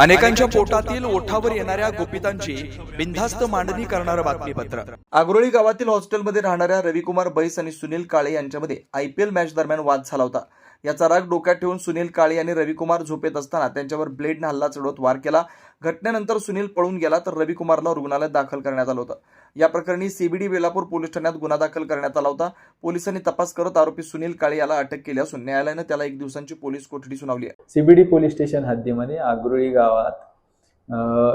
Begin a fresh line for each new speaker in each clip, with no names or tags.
अनेकांच्या पोटातील ओठावर येणाऱ्या गोपितांची बिनधास्त मांडणी करणारं बातमीपत्र. आग्रोळी गावातील हॉस्टेलमध्ये राहणाऱ्या रविकुमार बैस आणि सुनील काळे यांच्यामध्ये आयपीएल मॅच दरम्यान वाद झाला होता. याचा राग डोक्यात ठेवून सुनील काळे यांनी रविकुमार झोपेत असताना त्यांच्यावर ब्लेडने हल्ला चढवत वार केला. घटनेनंतर सुनील पळून गेला तर रविकुमारला रुग्णालयात दाखल करण्यात आलं होतं. या प्रकरणी सीबीडी बेलापूर पोलीस ठाण्यात गुन्हा दाखल करण्यात आला होता. पोलिसांनी तपास करत आरोपी सुनील काळे याला अटक केली असून न्यायालयानं त्याला एक दिवसांची पोलीस कोठडी सुनावली आहे.
सीबीडी पोलीस स्टेशन हद्दीमध्ये आग्रोळी गावात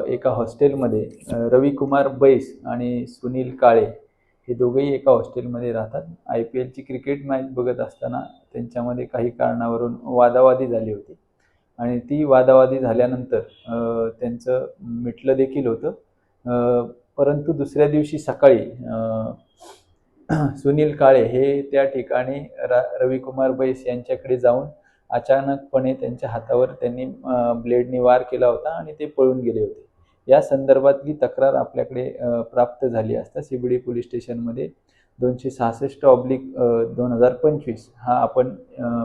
एका हॉस्टेलमध्ये रविकुमार बैस आणि सुनील काळे हे दोघेही एका हॉस्टेलमध्ये राहतात. आय पी एलची क्रिकेट मॅच बघत असताना त्यांच्यामध्ये काही कारणावरून वादावादी झाली होती. आणि ती वादावादी झाल्यानंतर त्यांचं मिटलं देखील होतं. परंतु दुसऱ्या दिवशी सकाळी सुनील काळे हे त्या ठिकाणी रा रविकुमार बैस यांच्याकडे जाऊन अचानकपणे त्यांच्या हातावर त्यांनी ब्लेडने वार केला होता आणि ते पळून गेले होते. या संदर्भातली तक्रार आपल्याकडे प्राप्त झाली असता सीबीडी पोलीस स्टेशनमध्ये दोनशे सहासष्ट ऑब्लिक दोन हजार पंचवीस हा आपण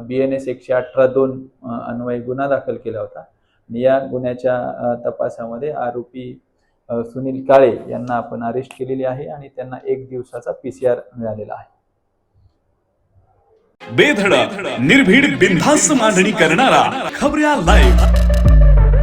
बी एन एस एकशे अठरा दोन अन्वयी गुन्हा दाखल केला होता. आणि या गुन्ह्याच्या तपासामध्ये आरोपी सुनील काळे यांना आपण अरेस्ट केलेली आहे आणि त्यांना एक दिवसाचा पी सी आर मिळालेला आहे.
बेधडक निर्भीड बिनधास्त मांडणी करणारा खबऱ्या लाईव्ह